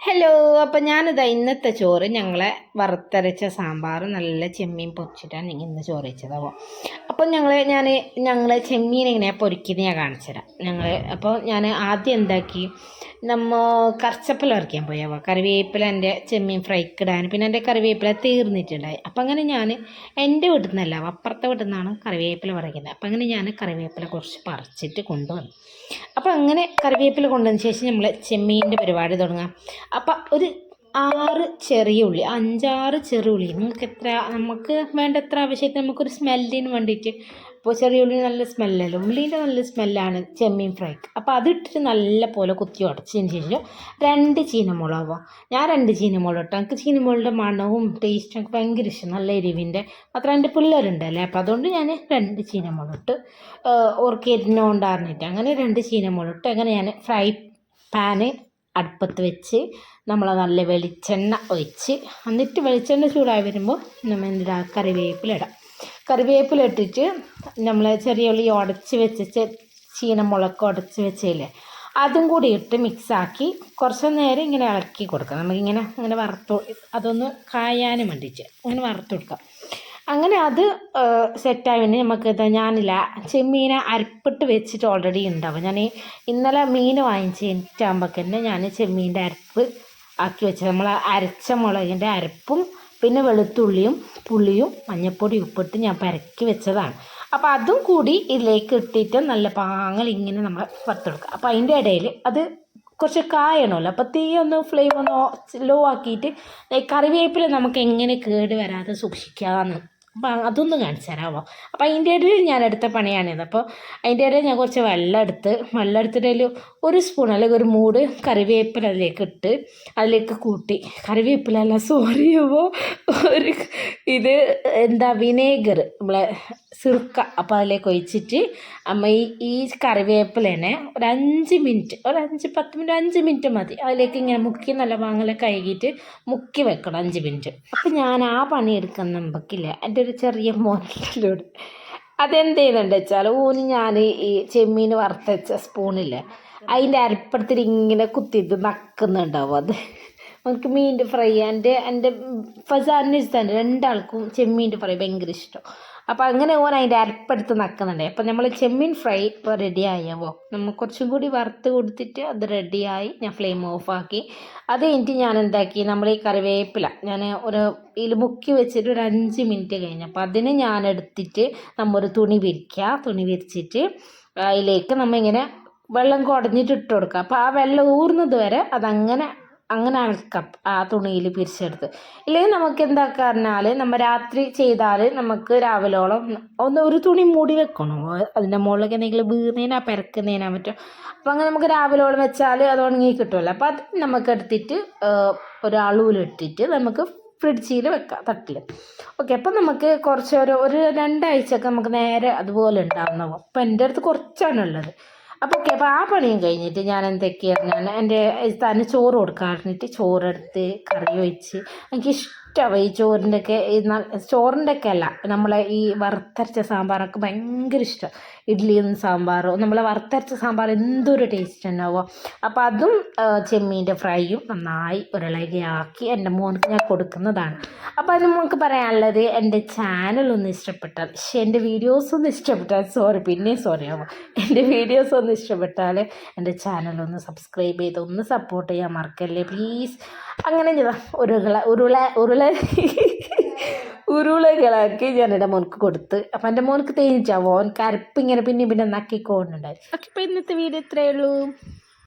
Hello അപ്പം ഞാനിതാ ഇന്നത്തെ ചോറ് ഞങ്ങളെ വറുത്തരച്ച സാമ്പാർ നല്ല ചെമ്മീൻ പൊരിച്ചിട്ടാണ് ഇന്ന് ചോറ് വെച്ചതാവും അപ്പം ഞങ്ങൾ ഞാൻ ഞങ്ങൾ ചെമ്മീൻ ഇങ്ങനെ പൊരിക്കുന്നത് ഞാൻ കാണിച്ചു തരാം. ഞങ്ങൾ അപ്പോൾ ഞാൻ ആദ്യം എന്താക്കി നമ്മ കറച്ചപ്പൽ പോയി. പോയാവോ കറിവേപ്പില എന്റെ ചെമ്മീൻ ഫ്രൈക്ക് ഇടാൻ പിന്നെ എന്റെ കറിവേപ്പില തീർന്നിട്ടുണ്ടായി. അപ്പം അങ്ങനെ ഞാൻ എന്റെ വീട്ടിൽ നിന്നല്ല അപ്പുറത്തെ വീട്ടിൽ നിന്നാണ് കറിവേപ്പില പറിക്കുന്നത്. അപ്പം അങ്ങനെ ഞാൻ കറിവേപ്പില കുറച്ച് പറിച്ചിട്ട് കൊണ്ടുവന്നു. അപ്പം അങ്ങനെ കറിവേപ്പില കൊണ്ടുവന്ന ശേഷം നമ്മൾ ചെമ്മീന്റെ പരിപാടി തുടങ്ങാം. അപ്പം ഒരു ആറ് ചെറിയ ഉള്ളി അഞ്ചാറ് ചെറിയ ഉള്ളി. നിങ്ങൾക്ക് എത്ര നമുക്ക് വേണ്ട എത്ര ആവശ്യത്തിന് നമുക്കൊരു സ്മെല്ലിന് വേണ്ടിയിട്ട് ഇപ്പോൾ ചെറിയ ഉള്ളി നല്ല സ്മെല്ലല്ലോ? ഉള്ളീന്റെ നല്ല സ്മെല്ലാണ് ചെമ്മീൻ ഫ്രൈക്ക്. അപ്പോൾ അതിട്ടിട്ട് നല്ല പോലെ കുത്തി ഉടച്ചതിന് ശേഷം രണ്ട് ചീനമുളക് ഞാൻ രണ്ട് ചീനമുളക് ഇട്ടു. എനിക്ക് ചീനമുളകിന്റെ മണവും ടേസ്റ്റും ഒക്കെ ഭയങ്കര ഇഷ്ടം. നല്ല എരിവിന്റെ അത്ര എന്റെ പിള്ളേരുണ്ടല്ലേ? അപ്പോൾ അതുകൊണ്ട് ഞാൻ രണ്ട് ചീനമുളക് ഇട്ട് ഓർക്ക് എരിഞ്ഞുകൊണ്ടാറിഞ്ഞിട്ട് അങ്ങനെ രണ്ട് ചീനമുളക് ഇട്ട് അങ്ങനെ ഞാൻ ഫ്രൈ പാന് അടുപ്പത്ത് വെച്ച് നമ്മൾ നല്ല വെളിച്ചെണ്ണ ഒഴിച്ച് എന്നിട്ട് വെളിച്ചെണ്ണ ചൂടായി വരുമ്പോൾ നമ്മൾ എന്താ കറിവേപ്പില ഇടാം. കറിവേപ്പില നമ്മൾ ചെറിയ ഉള്ളി ഉടച്ച് വെച്ച് ചീനമുളക് ഉടച്ച് വെച്ചില്ലേ അതും കൂടി ഇട്ട് മിക്സാക്കി കുറച്ച് നേരം ഇങ്ങനെ ഇളക്കി കൊടുക്കാം. നമുക്കിങ്ങനെ ഇങ്ങനെ വറുത്ത് അതൊന്ന് കായാനും വേണ്ടിയിട്ട് അങ്ങനെ വറുത്തു കൊടുക്കാം. അങ്ങനെ അത് സെറ്റായി പിന്നെ നമുക്ക് എന്താ ഞാനില്ല ചെമ്മീൻ അരപ്പിട്ട് വെച്ചിട്ട് ഓൾറെഡി ഉണ്ടാവും ഞാൻ ഇന്നലെ മീൻ വാങ്ങിച്ച് എനിക്കാകുമ്പോൾ തന്നെ ഞാൻ ചെമ്മീന്റെ അരപ്പ് ആക്കി വെച്ചത്. നമ്മൾ അരച്ച മുളകിന്റെ അരപ്പും പിന്നെ വെളുത്തുള്ളിയും പുളിയും മഞ്ഞൾപ്പൊടി ഉപ്പിട്ട് ഞാൻ പരക്കി വെച്ചതാണ്. അപ്പോൾ അതും കൂടി ഇതിലേക്ക് ഇട്ടിട്ട് നല്ല പാങ്ങൾ ഇങ്ങനെ നമ്മൾ വറുത്തെടുക്കുക. അപ്പോൾ അതിന്റെ ഇടയിൽ അത് കുറച്ച് കായണമല്ലോ അപ്പോൾ തീ ഒന്ന് ഫ്ലെയിം ഒന്ന് ലോ ആക്കിയിട്ട് കറിവേപ്പില നമുക്ക് എങ്ങനെ കേട് വരാതെ സൂക്ഷിക്കാമെന്ന് അപ്പം അതൊന്ന് കാണിച്ചു തരാമോ അപ്പോൾ അതിന്റെ ഇടയിൽ ഞാൻ എടുത്ത പണിയാണിത്. അപ്പോൾ അതിന്റെ ഇടയിൽ ഞാൻ കുറച്ച് വെള്ളം എടുത്ത് വെള്ളം എടുത്തിട്ട് ഒരു സ്പൂൺ അല്ലെങ്കിൽ ഒരു മൂട് കറിവേപ്പില അതിലേക്ക് ഇട്ട് അതിലേക്ക് കൂട്ടി. കറിവേപ്പില അല്ല സോറി അപ്പോൾ ഒരു ഇത് എന്താ വിനേഗർ നമ്മളെ സിർക്ക അപ്പോൾ അതിലേക്ക് ഒഴിച്ചിട്ട് അമ്മ ഈ ഈ കറിവേപ്പിലേനെ ഒരു അഞ്ച് മിനിറ്റ് ഒരു അഞ്ച് പത്ത് മിനിറ്റ് അഞ്ച് മിനിറ്റ് മതി. അതിലേക്ക് ഇങ്ങനെ മുക്കി നല്ല വാങ്ങല കഴുകിയിട്ട് മുക്കി വെക്കണം അഞ്ച് മിനിറ്റ് അപ്പം ഞാൻ ആ പണി എടുക്കുന്ന നമുക്കില്ല എന്റെ ഒരു ചെറിയ മോനിലൂടെ. അതെന്ത് ചെയ്യുന്നുണ്ട് വെച്ചാൽ ഊന് ഞാൻ ഈ ചെമ്മീൻ വറുത്തച്ച സ്പൂണില്ലേ അതിന്റെ അരപ്പടത്തിൽ ഇങ്ങനെ കുത്തിയിട്ട് നക്കുന്നുണ്ടാവും അത്. നമുക്ക് മീനിന്റെ ഫ്രൈ എന്റെ എന്റെ ഇഷ്ടമാണ് രണ്ടാൾക്കും ചെമ്മീന്റെ ഫ്രൈ ഭയങ്കര ഇഷ്ടം. അപ്പോൾ അങ്ങനെ ഓൻ അതിന്റെ അരപ്പെടുത്ത് നക്കുന്നുണ്ട്. അപ്പോൾ നമ്മൾ ചെമ്മീൻ ഫ്രൈ ഇപ്പോൾ റെഡി ആയവോ നമ്മൾ കുറച്ചും കൂടി വറുത്ത് കൊടുത്തിട്ട് അത് റെഡിയായി ഞാൻ ഫ്ലെയിം ഓഫാക്കി അത് കഴിഞ്ഞിട്ട് ഞാൻ എന്താക്കി? നമ്മൾ ഈ കറിവേപ്പില ഞാൻ ഒരു ഇതിൽ മുക്കി വെച്ചിട്ട് ഒരു അഞ്ച് മിനിറ്റ് കഴിഞ്ഞു. അപ്പോൾ അതിന് ഞാൻ എടുത്തിട്ട് നമ്മൾ ഒരു തുണി വിരിക്കുക തുണി വിരിച്ചിട്ട് അതിലേക്ക് നമ്മൾ ഇങ്ങനെ വെള്ളം കുടഞ്ഞിട്ട് ഇട്ട് കൊടുക്കുക. അപ്പോൾ ആ വെള്ളം ഊർന്നത് വരെ അതങ്ങനെ അങ്ങനെ അളക്കാം ആ തുണിയിൽ പിരിച്ചെടുത്ത്. ഇല്ലെങ്കിൽ നമുക്ക് എന്താക്കുക പറഞ്ഞാൽ നമ്മൾ രാത്രി ചെയ്താൽ നമുക്ക് രാവിലോളം ഒന്ന് ഒരു തുണി മൂടി വെക്കണം? അതിന്റെ മുകളിലേക്ക് എന്തെങ്കിലും വീഴുന്നതിനാ പെരക്കുന്നതിനാ പറ്റും അപ്പോൾ അങ്ങനെ നമുക്ക് രാവിലോളം വെച്ചാൽ അത് ഉണങ്ങി കിട്ടുമല്ലോ. അപ്പോൾ അത് നമുക്ക് എടുത്തിട്ട് ഒരു അളവിലിട്ടിട്ട് നമുക്ക് ഫ്രിഡ്ജിൽ വെക്കാം തട്ടിൽ ഓക്കെ അപ്പം നമുക്ക് കുറച്ച് ഒരു ഒരു രണ്ടാഴ്ചയൊക്കെ നമുക്ക് നേരെ അതുപോലെ ഉണ്ടാവുന്നതാവും. അപ്പം എന്റെ അടുത്ത് കുറച്ചാണുള്ളത്. അപ്പോൾ ഓക്കെ അപ്പോൾ ആ പണിയും കഴിഞ്ഞിട്ട് ഞാൻ എന്തൊക്കെയാണ് ഞാൻ എന്റെ തന്നെ ചോറ് കൊടുക്കാറിഞ്ഞിട്ട് ചോറെടുത്ത് കറി ഒഴിച്ച് എനിക്ക് ഇഷ്ടമായി ഈ ചോറിന്റെ ഒക്കെ ചോറിന്റെ ഒക്കെ അല്ല നമ്മളെ ഈ വറുത്തരച്ച സാമ്പാറൊക്കെ ഭയങ്കര ഇഷ്ടം. ഇഡ്ഡലിയും സാമ്പാറോ നമ്മൾ വറുത്തരച്ച സാമ്പാർ എന്തൊരു ടേസ്റ്റ് ഉണ്ടാവുക. അപ്പോൾ അതും ചെമ്മീന്റെ ഫ്രൈയും നന്നായി ഉരുളകയാക്കി എന്റെ മോനക്ക് ഞാൻ കൊടുക്കുന്നതാണ്. അപ്പോൾ അതിന് മോൾക്ക് പറയാനുള്ളത് എന്റെ ചാനൽ ഒന്ന് ഇഷ്ടപ്പെട്ടാൽ പക്ഷേ എന്റെ വീഡിയോസ് ഒന്ന് ഇഷ്ടപ്പെട്ടാൽ സോറി പിന്നെയും സോറി ആവാം. എന്റെ വീഡിയോസ് ഒന്ന് ഇഷ്ടപ്പെട്ടാൽ എന്റെ ചാനൽ ഒന്ന് സബ്സ്ക്രൈബ് ചെയ്ത് ഒന്ന് സപ്പോർട്ട് ചെയ്യാൻ മറക്കല്ലേ പ്ലീസ് അങ്ങനെ ഉരുള ഉരുള ഉരുള ഉരുളകളാക്കി ഞാൻ എന്റെ മോനക്ക് കൊടുത്ത്. അപ്പം എന്റെ മോനക്ക് തേനിച്ചാവോ ഓൻ കരപ്പ് ഇങ്ങനെ പിന്നെ പിന്നെ നക്കി ഓക്കെ അപ്പോൾ ഇന്നത്തെ വീഡിയോ ഇത്രയേ ഉള്ളൂ.